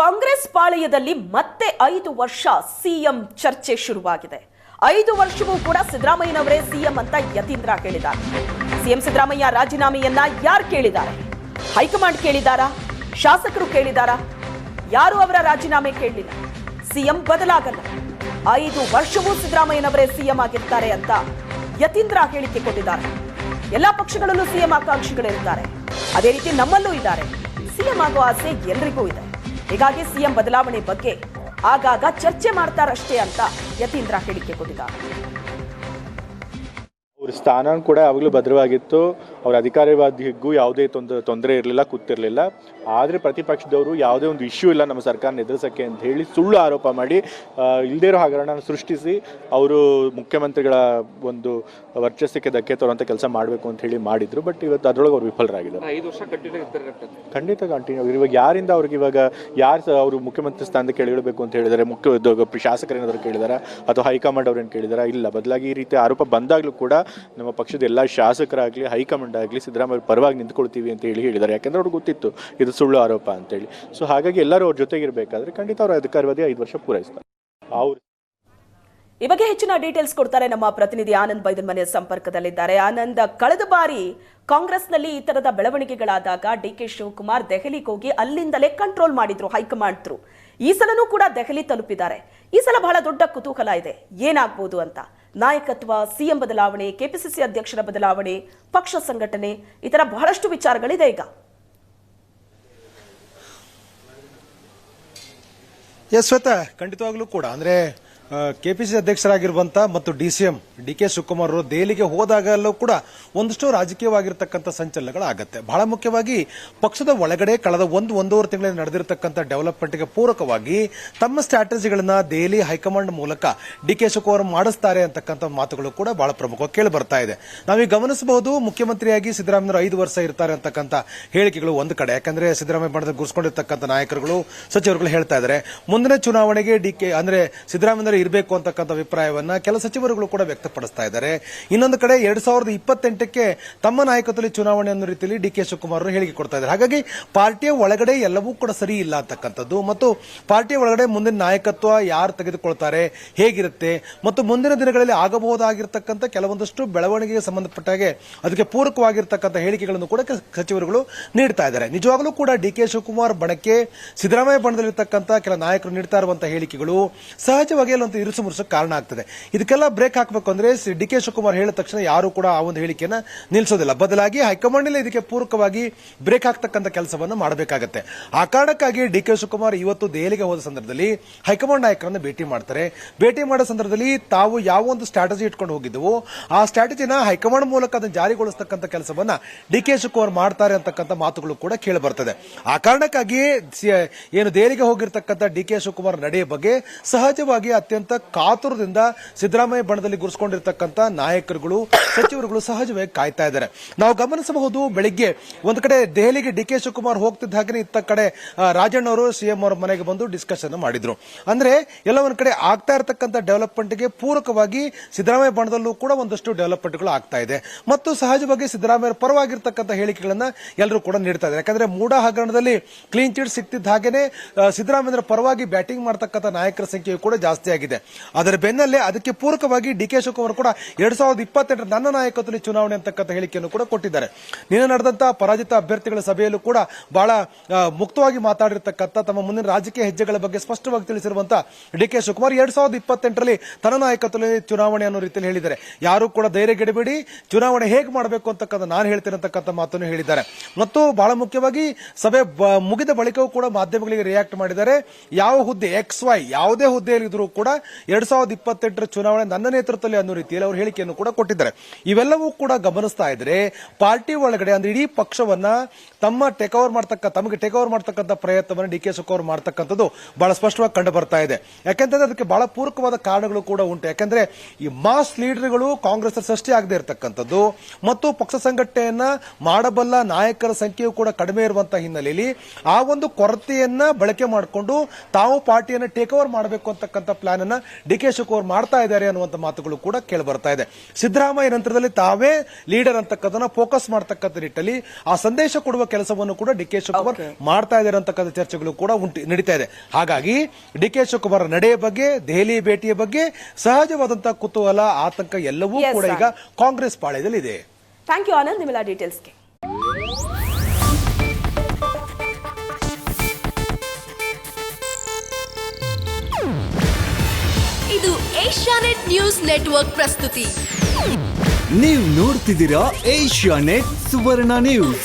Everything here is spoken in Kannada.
ಕಾಂಗ್ರೆಸ್ ಪಾಳಯದಲ್ಲಿ ಮತ್ತೆ ಐದು ವರ್ಷ ಸಿಎಂ ಚರ್ಚೆ ಶುರುವಾಗಿದೆ. ಐದು ವರ್ಷವೂ ಕೂಡ ಸಿದ್ದರಾಮಯ್ಯನವರೇ ಸಿಎಂ ಅಂತ ಯತೀಂದ್ರ ಹೇಳಿದ್ದಾರೆ. ಸಿಎಂ ಸಿದ್ದರಾಮಯ್ಯ ರಾಜೀನಾಮೆಯನ್ನ ಯಾರು ಕೇಳಿದ್ದಾರೆ? ಹೈಕಮಾಂಡ್ ಕೇಳಿದಾರಾ ಶಾಸಕರು ಕೇಳಿದಾರಾ ಯಾರು ಅವರ ರಾಜೀನಾಮೆ ಕೇಳಲಿಲ್ಲ? ಸಿಎಂ ಬದಲಾಗಲ್ಲ. ಐದು ವರ್ಷವೂ ಸಿದ್ದರಾಮಯ್ಯನವರೇ ಸಿಎಂ ಆಗಿರ್ತಾರೆ ಅಂತ ಯತೀಂದ್ರ ಹೇಳಿಕೆ ಕೊಟ್ಟಿದ್ದಾರೆ. ಎಲ್ಲ ಪಕ್ಷಗಳಲ್ಲೂ ಸಿಎಂ ಆಕಾಂಕ್ಷಿಗಳಿರ್ತಾರೆ. ಅದೇ ರೀತಿ ನಮ್ಮಲ್ಲೂ ಇದ್ದಾರೆ. ಸಿಎಂ ಆಗೋ ಆಸೆ ಎಲ್ರಿಗೂ ಇದೆ. ಹೀಗಾಗಿ ಸಿಎಂ ಬದಲಾವಣೆ ಬಗ್ಗೆ ಆಗಾಗ ಚರ್ಚೆ ಮಾಡ್ತಾರಷ್ಟೇ ಅಂತ ಯತೀಂದ್ರ ಹೇಳಿಕೆ ಕೊಟ್ಟಿದ್ದಾರೆ. ಅವ್ರ ಸ್ಥಾನ ಕೂಡ ಯಾವಾಗಲೂ ಭದ್ರವಾಗಿತ್ತು. ಅವ್ರ ಅಧಿಕಾರವಾದಿಗೂ ಯಾವುದೇ ತೊಂದರೆ ತೊಂದರೆ ಇರಲಿಲ್ಲ ಕೂತಿರಲಿಲ್ಲ. ಆದರೆ ಪ್ರತಿಪಕ್ಷದವರು ಯಾವುದೇ ಒಂದು ಇಶ್ಯೂ ಇಲ್ಲ ನಮ್ಮ ಸರ್ಕಾರ ಎದುರಿಸೋಕ್ಕೆ ಅಂತ ಹೇಳಿ ಸುಳ್ಳು ಆರೋಪ ಮಾಡಿ ಇಲ್ಲದೇ ಇರೋ ಹಗರಣ ಸೃಷ್ಟಿಸಿ ಅವರು ಮುಖ್ಯಮಂತ್ರಿಗಳ ಒಂದು ವರ್ಚಸ್ಸಕ್ಕೆ ಧಕ್ಕೆ ತರುವಂಥ ಕೆಲಸ ಮಾಡಬೇಕು ಅಂತ ಹೇಳಿ ಮಾಡಿದ್ರು. ಬಟ್ ಇವತ್ತು ಅದರೊಳಗೆ ಅವ್ರು ವಿಫಲರಾಗಿದ್ದಾರೆ. ಐದು ವರ್ಷ ಖಂಡಿತ ಕಂಟಿನ್ಯೂ ಇವಾಗ ಯಾರಿಂದ ಅವ್ರಿಗೆ ಇವಾಗ ಯಾರು ಅವರು ಮುಖ್ಯಮಂತ್ರಿ ಸ್ಥಾನಕ್ಕೆ ಇಳಿಬೇಕು ಅಂತ ಹೇಳಿದರೆ ಮುಖ್ಯ ಶಾಸಕರೇನಾದ್ರು ಕೇಳಿದಾರ? ಅಥವಾ ಹೈಕಮಾಂಡ್ ಅವ್ರೇನು ಕೇಳಿದಾರ? ಇಲ್ಲ. ಬದಲಾಗಿ ಈ ರೀತಿ ಆರೋಪ ಬಂದಾಗಲೂ ಕೂಡ ನಮ್ಮ ಪಕ್ಷದ ಎಲ್ಲ ಶಾಸಕರಾಗಲಿ ಹೈಕಮಾಂಡ್ ಆಗಲಿ ಸಿದ್ದರಾಮಯ್ಯ ಪರವಾಗಿ ನಿಂತ್ಕೊಳ್ತೀವಿ ಅಂತ ಹೇಳಿ ಹೇಳಿದ್ದಾರೆ. ಯಾಕಂದ್ರೆ ಅವ್ರಿಗೆ ಗೊತ್ತಿತ್ತು, ಇದು ಸುಳ್ಳು ಆರೋಪ ಅಂತೇಳಿ. ಸೊ ಹಾಗಾಗಿ ಎಲ್ಲರೂ ಅವ್ರ ಜೊತೆಗಿರಬೇಕಾದ್ರೆ ಖಂಡಿತ ಅವ್ರ ಅಧಿಕಾರವಾದಿ ಐದು ವರ್ಷ ಪೂರೈಸ್ತಾರೆ. ಈ ಬಗ್ಗೆ ಹೆಚ್ಚಿನ ಡೀಟೇಲ್ಸ್ ಕೊಡ್ತಾರೆ ನಮ್ಮ ಪ್ರತಿನಿಧಿ ಆನಂದ್ ಬೈದನ್ ಮನೆಯ ಸಂಪರ್ಕದಲ್ಲಿದ್ದಾರೆ. ಆನಂದ್, ಕಳೆದ ಬಾರಿ ಕಾಂಗ್ರೆಸ್ನಲ್ಲಿ ಈ ತರದ ಬೆಳವಣಿಗೆಗಳಾದಾಗ ಡಿ ಕೆ ಶಿವಕುಮಾರ್ ದೆಹಲಿಗೆ ಹೋಗಿ ಅಲ್ಲಿಂದಲೇ ಕಂಟ್ರೋಲ್ ಮಾಡಿದ್ರು ಹೈಕಮಾಂಡ್ ಥ್ರೂ ಈ ಸಲನೂ ಕೂಡ ದೆಹಲಿ ತಲುಪಿದ್ದಾರೆ. ಈ ಸಲ ಬಹಳ ದೊಡ್ಡ ಕುತೂಹಲ ಇದೆ. ಏನಾಗ್ಬೋದು ಅಂತ? ನಾಯಕತ್ವ, ಸಿಎಂ ಬದಲಾವಣೆ, ಕೆಪಿಸಿಸಿ ಅಧ್ಯಕ್ಷರ ಬದಲಾವಣೆ, ಪಕ್ಷ ಸಂಘಟನೆ ಈ ತರ ಬಹಳಷ್ಟು ವಿಚಾರಗಳಿದೆ ಈಗ. ಎಸ್ ಶ್ವೇತಾ ಖಂಡಿತವಾಗ್ಲೂ ಕೂಡ. ಅಂದ್ರೆ ಕೆಪಿಸಿ ಅಧ್ಯಕ್ಷರಾಗಿರುವಂತ ಮತ್ತು D C M D K Shivakumar ಅವರು ದೆಹಲಿಗೆ ಹೋದಾಗಲೂ ಕೂಡ ಒಂದಷ್ಟು ರಾಜಕೀಯವಾಗಿರ್ತಕ್ಕಂಥ ಸಂಚಲನಗಳಾಗತ್ತೆ. ಬಹಳ ಮುಖ್ಯವಾಗಿ ಪಕ್ಷದ ಒಳಗಡೆ ಕಳೆದ ಒಂದು ಒಂದೂವರೆ ತಿಂಗಳಲ್ಲಿ ನಡೆದಿರತಕ್ಕಂಥ ಡೆವಲಪ್ಮೆಂಟ್ಗೆ ಪೂರಕವಾಗಿ ತಮ್ಮ ಸ್ಟ್ರಾಟಜಿಗಳನ್ನ ದೆಹಲಿ ಹೈಕಮಾಂಡ್ ಮೂಲಕ ಡಿ ಕೆ ಶಿವಕುಮಾರ್ ಮಾಡಿಸ್ತಾರೆ ಅಂತಕ್ಕಂಥ ಮಾತುಗಳು ಕೂಡ ಬಹಳ ಪ್ರಮುಖವಾಗಿ ಕೇಳಿ ಬರ್ತಾ ಇದೆ. ನಾವೀಗ ಗಮನಿಸಬಹುದು ಮುಖ್ಯಮಂತ್ರಿಯಾಗಿ ಸಿದ್ದರಾಮಯ್ಯವರು ಐದು ವರ್ಷ ಇರ್ತಾರೆ ಅಂತಕ್ಕಂಥ ಹೇಳಿಕೆಗಳು ಒಂದು ಕಡೆ. ಯಾಕಂದ್ರೆ ಸಿದ್ದರಾಮಯ್ಯ ಬಣದ ಗುರ್ಸ್ಕೊಂಡಿರ್ತಕ್ಕಂಥ ನಾಯಕರುಗಳು, ಸಚಿವರುಗಳು ಹೇಳ್ತಾ ಇದ್ದಾರೆ. ಮುಂದಿನ ಚುನಾವಣೆಗೆ ಡಿ ಕೆ ಅಂದ್ರೆ ಸಿದ್ದರಾಮಯ್ಯ ಇರಬೇಕು ಅಂತಕ್ಕಂಥ ಅಭಿಪ್ರಾಯವನ್ನ ಕೆಲ ಸಚಿವರುಗಳು ಕೂಡ ವ್ಯಕ್ತಪಡಿಸ್ತಾ ಇದ್ದಾರೆ. ಇನ್ನೊಂದು ಕಡೆ ಎರಡ್ ಸಾವಿರದ ಇಪ್ಪತ್ತೆಂಟಕ್ಕೆ ತಮ್ಮ ನಾಯಕತ್ವದಲ್ಲಿ ಚುನಾವಣೆ ಅನ್ನೋ ರೀತಿಯಲ್ಲಿ ಡಿ ಕೆ ಶಿವಕುಮಾರ್ ಹೇಳಿಕೆ ಕೊಡ್ತಾ ಇದ್ದಾರೆ. ಹಾಗಾಗಿ ಪಾರ್ಟಿಯ ಒಳಗಡೆ ಎಲ್ಲವೂ ಕೂಡ ಸರಿ ಇಲ್ಲ ಅಂತಕ್ಕಂಥದ್ದು. ಮತ್ತು ಪಾರ್ಟಿಯ ಒಳಗಡೆ ಮುಂದಿನ ನಾಯಕತ್ವ ಯಾರು ತೆಗೆದುಕೊಳ್ತಾರೆ, ಹೇಗಿರುತ್ತೆ, ಮತ್ತು ಮುಂದಿನ ದಿನಗಳಲ್ಲಿ ಆಗಬಹುದಾಗಿರ್ತಕ್ಕಂಥ ಕೆಲವೊಂದಷ್ಟು ಬೆಳವಣಿಗೆಗೆ ಸಂಬಂಧಪಟ್ಟ ಹಾಗೆ ಅದಕ್ಕೆ ಪೂರಕವಾಗಿರ್ತಕ್ಕಂಥ ಹೇಳಿಕೆಗಳನ್ನು ಕೂಡ ಸಚಿವರುಗಳು ನೀಡ್ತಾ ಇದ್ದಾರೆ. ನಿಜವಾಗಲೂ ಕೂಡ ಡಿ ಕೆ ಶಿವಕುಮಾರ್ ಬಣಕ್ಕೆ ಸಿದ್ದರಾಮಯ್ಯ ಬಣದಲ್ಲಿರ್ತಕ್ಕಂಥ ಕೆಲ ನಾಯಕರು ನೀಡ್ತಾ ಇರುವಂತಹ ಹೇಳಿಕೆಗಳು ಸಹಜವಾಗಿ ಅಲ್ಲೊಂದು ಇರುಸು ಮುರುಸಕ್ಕೆ ಕಾರಣ ಆಗ್ತದೆ. ಇದಕ್ಕೆಲ್ಲ ಬ್ರೇಕ್ ಹಾಕಬೇಕು ಅಂದ್ರೆ ಡಿ ಕೆ ಶಿವಕುಮಾರ್ ಹೇಳಿದ ತಕ್ಷಣ ಯಾರು ಕೂಡ ಆ ಒಂದು ಹೇಳಿಕೆಯನ್ನ ನಿಲ್ಲಿಸೋದಿಲ್ಲ ಬದಲಾಗಿ ಹೈಕಮಾಂಡ್ ಇದಕ್ಕೆ ಪೂರಕವಾಗಿ ಬ್ರೇಕ್ ಹಾಕ್ತಕ್ಕಂಥ ಕೆಲಸವನ್ನು ಮಾಡಬೇಕಾಗತ್ತೆ. ಆ ಕಾರಣಕ್ಕಾಗಿ ಡಿ ಕೆ ಶಿವಕುಮಾರ್ ಇವತ್ತು ದೆಹಲಿಗೆ ಹೋದ ಸಂದರ್ಭದಲ್ಲಿ ಹೈಕಮಾಂಡ್ ನಾಯಕರನ್ನ ಭೇಟಿ ಮಾಡ್ತಾರೆ. ಭೇಟಿ ಮಾಡೋ ಸಂದರ್ಭದಲ್ಲಿ ತಾವು ಯಾವ ಒಂದು ಸ್ಟ್ರಾಟಜಿ ಇಟ್ಕೊಂಡು ಹೋಗಿದ್ದವು ಆ ಸ್ಟ್ರಾಟಜಿನ ಹೈಕಮಾಂಡ್ ಮೂಲಕ ಅದನ್ನು ಜಾರಿಗೊಳಿಸ್ತಕ್ಕಂಥ ಕೆಲಸವನ್ನ ಡಿ ಕೆ ಶಿವಕುಮಾರ್ ಮಾಡ್ತಾರೆ ಅಂತಕ್ಕಂಥ ಮಾತುಗಳು ಕೂಡ ಕೇಳಿ ಬರ್ತದೆ ಆ ಕಾರಣಕ್ಕಾಗಿ ಏನು ದೆಹಲಿಗೆ ಹೋಗಿರ್ತಕ್ಕಂಥ ಡಿ ಕೆ ಶಿವಕುಮಾರ್ ನಡೆಯ ಬಗ್ಗೆ ಸಹಜವಾಗಿ ಅತ್ಯಂತ ಕಾತುರದಿಂದ ಸಿದ್ದರಾಮಯ್ಯ ಬಣದಲ್ಲಿ ಗುರುಸ್ಕೊಂಡಿರ್ತಕ್ಕಂಥ ನಾಯಕರುಗಳು, ಸಚಿವರುಗಳು ಸಹಜವಾಗಿ ಕಾಯ್ತಾ ಇದ್ದಾರೆ. ನಾವು ಗಮನಿಸಬಹುದು, ಬೆಳಿಗ್ಗೆ ಒಂದು ಕಡೆ ದೆಹಲಿಗೆ ಡಿ ಕೆ ಶಿವಕುಮಾರ್ ಹೋಗ್ತಿದ್ದ ಹಾಗೆ ಇತ್ತ ಕಡೆ ರಾಜಣ್ಣ ಅವರು ಸಿಎಂ ಅವರ ಮನೆಗೆ ಬಂದು ಡಿಸ್ಕಷನ್ ಮಾಡಿದ್ರು. ಅಂದ್ರೆ ಎಲ್ಲ ಒಂದ್ ಕಡೆ ಆಗ್ತಾ ಇರತಕ್ಕಂಥ ಡೆವಲಪ್ಮೆಂಟ್ಗೆ ಪೂರಕವಾಗಿ ಸಿದ್ದರಾಮಯ್ಯ ಬಣದಲ್ಲೂ ಕೂಡ ಒಂದಷ್ಟು ಡೆವಲಪ್ಮೆಂಟ್ಗಳು ಆಗ್ತಾ ಇದೆ. ಮತ್ತು ಸಹಜವಾಗಿ ಸಿದ್ದರಾಮಯ್ಯ ಪರವಾಗಿರ್ತಕ್ಕಂಥ ಹೇಳಿಕೆಗಳನ್ನ ಎಲ್ಲರೂ ಕೂಡ ನೀಡ್ತಾ ಇದ್ದಾರೆ. ಯಾಕಂದ್ರೆ ಮೂಡ ಹಗರಣದಲ್ಲಿ ಕ್ಲೀನ್ ಚಿಟ್ ಸಿಕ್ತಿದ್ದ ಹಾಗೆ ಸಿದ್ದರಾಮಯ್ಯ ಪರವಾಗಿ ಬ್ಯಾಟಿಂಗ್ ಮಾಡತಕ್ಕಂಥ ನಾಯಕರ ಸಂಖ್ಯೆಯು ಕೂಡ ಜಾಸ್ತಿ ಅದರ ಬೆನ್ನಲ್ಲೇ ಅದಕ್ಕೆ ಪೂರಕವಾಗಿ ಡಿ ಕೆ ಶಿವಕುಮಾರ್ ಕೂಡ ಎರಡ್ ಸಾವಿರದ ಇಪ್ಪತ್ತೆಂಟರ ನನ್ನ ನಾಯಕತ್ವದಲ್ಲಿ ಚುನಾವಣೆ ಅಂತಕ್ಕಂಥ ಹೇಳಿಕೆಯನ್ನು ಕೂಡ ಕೊಟ್ಟಿದ್ದಾರೆ. ನಿನ್ನೆ ನಡೆದಂತಹ ಪರಾಜಿತ ಅಭ್ಯರ್ಥಿಗಳ ಸಭೆಯಲ್ಲೂ ಕೂಡ ಬಹಳ ಮುಕ್ತವಾಗಿ ಮಾತಾಡಿರ್ತಕ್ಕಂಥ ತಮ್ಮ ಮುಂದಿನ ರಾಜಕೀಯ ಹೆಜ್ಜೆಗಳ ಬಗ್ಗೆ ಸ್ಪಷ್ಟವಾಗಿ ತಿಳಿಸಿರುವಂತಹ ಡಿ ಕೆ ಶಿವಕುಮಾರ್ ಎರಡ್ ಸಾವಿರದ ಇಪ್ಪತ್ತೆಂಟರಲ್ಲಿ ತನ್ನ ನಾಯಕತ್ವದಲ್ಲಿ ಚುನಾವಣೆ ಅನ್ನೋ ರೀತಿಯಲ್ಲಿ ಹೇಳಿದ್ದಾರೆ. ಯಾರು ಕೂಡ ಧೈರ್ಯಗೆಡಬೇಡಿ ಚುನಾವಣೆ ಹೇಗೆ ಮಾಡಬೇಕು ಅಂತಕ್ಕಂಥ ನಾನು ಹೇಳ್ತೇನೆ ಮಾತನ್ನು ಹೇಳಿದ್ದಾರೆ. ಮತ್ತು ಬಹಳ ಮುಖ್ಯವಾಗಿ ಸಭೆ ಮುಗಿದ ಬಳಿಕವೂ ಕೂಡ ಮಾಧ್ಯಮಗಳಿಗೆ ರಿಯಾಕ್ಟ್ ಮಾಡಿದ್ದಾರೆ. ಯಾವ ಹುದ್ದೆ ಎಕ್ಸ್ ವೈ ಯಾವುದೇ ಹುದ್ದೆಯಲ್ಲಿ ಇದ್ರೂ ಕೂಡ ಎರಡ್ ಸಾವಿರದ ಇಪ್ಪತ್ತೆಂಟರ ಚುನಾವಣೆ ನನ್ನ ನೇತೃತ್ವದಲ್ಲಿ ಅನ್ನೋ ರೀತಿಯಲ್ಲಿ ಅವರು ಹೇಳಿಕೆಯನ್ನು ಕೂಡ ಕೊಟ್ಟಿದ್ದಾರೆ. ಇವೆಲ್ಲವೂ ಕೂಡ ಗಮನಿಸ್ತಾ ಇದ್ರೆ ಪಾರ್ಟಿ ಒಳಗಡೆ ಅಂದ್ರೆ ಇಡೀ ಪಕ್ಷವನ್ನ ತಮ್ಮ ಟೇಕ್ ಓವರ್ ಮಾಡ್ತಕ್ಕ, ತಮಗೆ ಟೇಕ್ ಓವರ್ ಮಾಡ್ತಕ್ಕಂಥ ಪ್ರಯತ್ನವನ್ನು ಡಿ ಕೆ ಶಿವಕುಮಾರ್ ಮಾಡ್ತಕ್ಕಂಥದ್ದು ಬಹಳ ಸ್ಪಷ್ಟವಾಗಿ ಕಂಡು ಬರ್ತಾ ಇದೆ. ಯಾಕೆಂತಂದ್ರೆ ಅದಕ್ಕೆ ಬಹಳ ಪೂರಕವಾದ ಕಾರಣಗಳು ಕೂಡ ಉಂಟು. ಯಾಕೆಂದ್ರೆ ಈ ಮಾಸ್ ಲೀಡರ್ಗಳು ಕಾಂಗ್ರೆಸ್ ಸೃಷ್ಟಿ ಆಗದೆ ಇರತಕ್ಕಂಥದ್ದು ಮತ್ತು ಪಕ್ಷ ಸಂಘಟನೆಯನ್ನ ಮಾಡಬಲ್ಲ ನಾಯಕರ ಸಂಖ್ಯೆಯು ಕೂಡ ಕಡಿಮೆ ಇರುವಂತಹ ಹಿನ್ನೆಲೆಯಲ್ಲಿ ಆ ಒಂದು ಕೊರತೆಯನ್ನ ಬಳಕೆ ಮಾಡಿಕೊಂಡು ತಾವು ಪಾರ್ಟಿಯನ್ನ ಟೇಕ್ ಓವರ್ ಮಾಡಬೇಕು ಅಂತಕ್ಕಂಥ ಪ್ಲಾನ್ ಅನ್ನ ಡಿ ಕೆ ಶಿವಕುಮಾರ್ ಮಾಡ್ತಾ ಇದ್ದಾರೆ ಅನ್ನುವಂಥ ಮಾತುಗಳು ಕೂಡ ಕೇಳಿ ಬರ್ತಾ ಇದೆ. ಸಿದ್ದರಾಮಯ್ಯ ನಂತರದಲ್ಲಿ ತಾವೇ ಲೀಡರ್ ಅಂತಕ್ಕಂಥನ್ನ ಫೋಕಸ್ ಮಾಡ್ತಕ್ಕಂಥ ನಿಟ್ಟಲ್ಲಿ ಆ ಸಂದೇಶ ಕೊಡುವ ಕೆಲಸವನ್ನು ಕೂಡ ಡಿ ಕೆ ಶಿವಕುಮಾರ್. ಮಾಡ್ತಾ ಇದ್ದಾರೆ ಅಂತಕ್ಕಂಥ ಚರ್ಚೆಗಳು ಕೂಡ ಉಂಟು ನಡೀತಾ ಇದೆ. ಹಾಗಾಗಿ ಡಿ ಕೆ ಶಿವಕುಮಾರ್ ನಡೆಯ ಬಗ್ಗೆ ದೆಹಲಿ ಭೇಟಿಯ ಬಗ್ಗೆ ಸಹಜವಾದಂತಹ ಕುತೂಹಲ ಆತಂಕ ಎಲ್ಲವೂ ಕೂಡ ಈಗ ಕಾಂಗ್ರೆಸ್ ಪಾಳ್ಯದಲ್ಲಿದೆ. ಥ್ಯಾಂಕ್ ಯು ಆನಂದ್ ನಿಮ್ಮೆಲ್ಲ ಡೀಟೇಲ್ಸ್ಗೆ ಇದು ಏಷ್ಯಾನೆಟ್ ನ್ಯೂಸ್ ನೆಟ್ವರ್ಕ್ ಪ್ರಸ್ತುತಿ. ನೀವು ನೋಡ್ತಿದ್ದೀರಾ ಏಷ್ಯಾ ನೆಟ್ ಸುವರ್ಣ ನ್ಯೂಸ್.